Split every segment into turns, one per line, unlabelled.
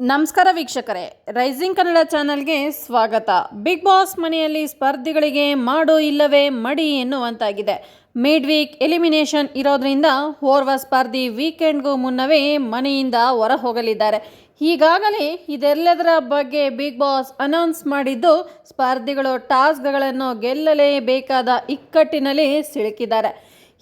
ನಮಸ್ಕಾರ ವೀಕ್ಷಕರೇ, ರೈಸಿಂಗ್ ಕನ್ನಡ ಚಾನಲ್ಗೆ ಸ್ವಾಗತ. ಬಿಗ್ ಬಾಸ್ ಮನೆಯಲ್ಲಿ ಸ್ಪರ್ಧಿಗಳಿಗೆ ಮಾಡು ಇಲ್ಲವೇ ಮಡಿ ಎನ್ನುವಂತಾಗಿದೆ. ಮಿಡ್ ವೀಕ್ ಎಲಿಮಿನೇಷನ್ ಇರೋದ್ರಿಂದ ಓರ್ವ ಸ್ಪರ್ಧಿ ವೀಕೆಂಡ್ಗೂ ಮುನ್ನವೇ ಮನೆಯಿಂದ ಹೊರ ಹೋಗಲಿದ್ದಾರೆ ಈಗಾಗಲೇ ಇದೆಲ್ಲದರ ಬಗ್ಗೆ ಬಿಗ್ ಬಾಸ್ ಅನೌನ್ಸ್ ಮಾಡಿದ್ದು, ಸ್ಪರ್ಧಿಗಳು ಟಾಸ್ಕ್ಗಳನ್ನು ಗೆಲ್ಲಲೇಬೇಕಾದ ಇಕ್ಕಟ್ಟಿನಲ್ಲಿ ಸಿಲುಕಿದ್ದಾರೆ.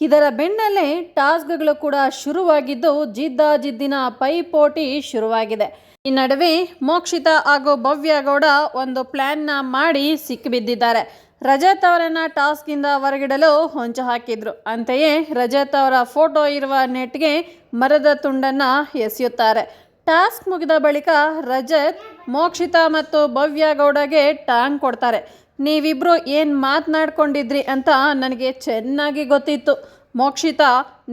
ಇದರ ಬೆನ್ನಲ್ಲೇ ಟಾಸ್ಕ್ಗಳು ಕೂಡ ಶುರುವಾಗಿದ್ದು ಜಿದ್ದಾಜಿದ್ದಿನ ಪೈಪೋಟಿ ಶುರುವಾಗಿದೆ. ಈ ನಡುವೆ ಮೋಕ್ಷಿತ ಹಾಗೂ ಭವ್ಯ ಗೌಡ ಒಂದು ಪ್ಲ್ಯಾನ್ನ ಮಾಡಿ ಸಿಕ್ಕಿಬಿದ್ದಿದ್ದಾರೆ. ರಜತ್ ಅವರನ್ನ ಟಾಸ್ಕಿಂದ ಹೊರಗಿಡಲು ಹೊಂಚು ಹಾಕಿದ್ರು. ಅಂತೆಯೇ ರಜತ್ ಅವರ ಫೋಟೋ ಇರುವ ನೆಟ್ಗೆ ಮರದ ತುಂಡನ್ನು ಎಸೆಯುತ್ತಾರೆ. ಟಾಸ್ಕ್ ಮುಗಿದ ಬಳಿಕ ರಜತ್ ಮೋಕ್ಷಿತ ಮತ್ತು ಭವ್ಯ ಗೌಡಗೆ ಟಾಂಗ್ ಕೊಡ್ತಾರೆ. ನೀವಿಬ್ರು ಏನು ಮಾತನಾಡ್ಕೊಂಡಿದ್ರಿ ಅಂತ ನನಗೆ ಚೆನ್ನಾಗಿ ಗೊತ್ತಿತ್ತು. ಮೋಕ್ಷಿತ,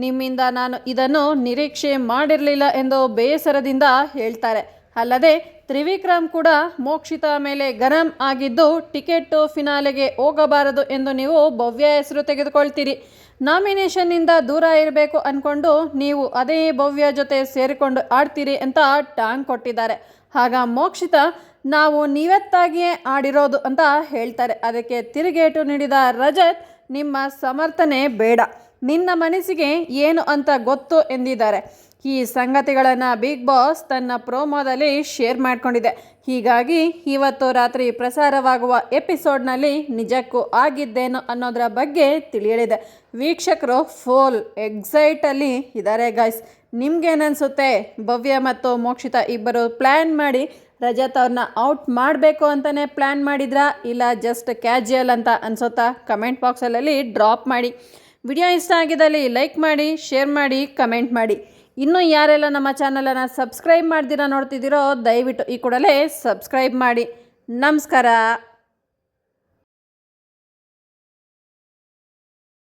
ನಿಮ್ಮಿಂದ ನಾನು ಇದನ್ನು ನಿರೀಕ್ಷೆ ಮಾಡಿರಲಿಲ್ಲ ಎಂದು ಬೇಸರದಿಂದ ಹೇಳ್ತಾರೆ. ಅಲ್ಲದೆ, ತ್ರಿವಿಕ್ರಮ್ ಕೂಡ ಮೋಕ್ಷಿತ ಮೇಲೆ ಗರಂ ಆಗಿದ್ದು ಟಿಕೆಟ್ಟು ಫಿನಾಲೆಗೆ ಹೋಗಬಾರದು ಎಂದು ನೀವು ಭವ್ಯ ಹೆಸರು ತೆಗೆದುಕೊಳ್ತೀರಿ. ನಾಮಿನೇಷನ್ನಿಂದ ದೂರ ಇರಬೇಕು ಅಂದ್ಕೊಂಡು ನೀವು ಅದೇ ಭವ್ಯ ಜೊತೆ ಸೇರಿಕೊಂಡು ಆಡ್ತೀರಿ ಅಂತ ಟಾಂಗ್ ಕೊಟ್ಟಿದ್ದಾರೆ. ಆಗ ಮೋಕ್ಷಿತ ನಾವು ನೀವೆತ್ತಾಗಿಯೇ ಆಡಿರೋದು ಅಂತ ಹೇಳ್ತಾರೆ. ಅದಕ್ಕೆ ತಿರುಗೇಟು ನೀಡಿದ ರಜತ್, ನಿಮ್ಮ ಸಮರ್ಥನೆ ಬೇಡ. ನಿನ್ನ ಮನಸ್ಸಿಗೆ ಏನು ಅಂತ ಗೊತ್ತು ಎಂದಿದ್ದಾರೆ. ಈ ಸಂಗತಿಗಳನ್ನು ಬಿಗ್ ಬಾಸ್ ತನ್ನ ಪ್ರೋಮೋದಲ್ಲಿ ಶೇರ್ ಮಾಡಿಕೊಂಡಿದೆ. ಹೀಗಾಗಿ ಇವತ್ತು ರಾತ್ರಿ ಪ್ರಸಾರವಾಗುವ ಎಪಿಸೋಡ್ನಲ್ಲಿ ನಿಜಕ್ಕೂ ಆಗಿದ್ದೇನು ಅನ್ನೋದರ ಬಗ್ಗೆ ತಿಳಿಯಲಿದೆ. ವೀಕ್ಷಕರು ಫೋಲ್ ಎಕ್ಸೈಟಲ್ಲಿ ಇದ್ದಾರೆ ಗೈಸ್ ನಿಮ್ಗೇನನ್ಸುತ್ತೆ? ಭವ್ಯ ಮತ್ತು ಮೋಕ್ಷಿತ ಇಬ್ಬರು ಪ್ಲ್ಯಾನ್ ಮಾಡಿ ರಜತ್ ಅವ್ರನ್ನ ಔಟ್ ಮಾಡಬೇಕು ಅಂತಲೇ ಪ್ಲ್ಯಾನ್ ಮಾಡಿದ್ರಾ? ಇಲ್ಲ ಜಸ್ಟ್ ಕ್ಯಾಜುಯಲ್ ಅಂತ ಅನ್ಸುತ್ತಾ? ಕಮೆಂಟ್ ಬಾಕ್ಸಲ್ಲಿ ಡ್ರಾಪ್ ಮಾಡಿ. ವಿಡಿಯೋ ಇಷ್ಟ ಆಗಿದ್ದಲ್ಲಿ ಲೈಕ್ ಮಾಡಿ ಶೇರ್ ಮಾಡಿ ಕಮೆಂಟ್ ಮಾಡಿ. ಇನ್ನೂ ಯಾರೆಲ್ಲ ನಮ್ಮ ಚಾನಲನ್ನು ಸಬ್ಸ್ಕ್ರೈಬ್ ಮಾಡ್ದಿರಾ ನೋಡ್ತಿದ್ದೀರೋ ದಯವಿಟ್ಟು ಈ ಕೂಡಲೇ ಸಬ್ಸ್ಕ್ರೈಬ್ ಮಾಡಿ. ನಮಸ್ಕಾರ!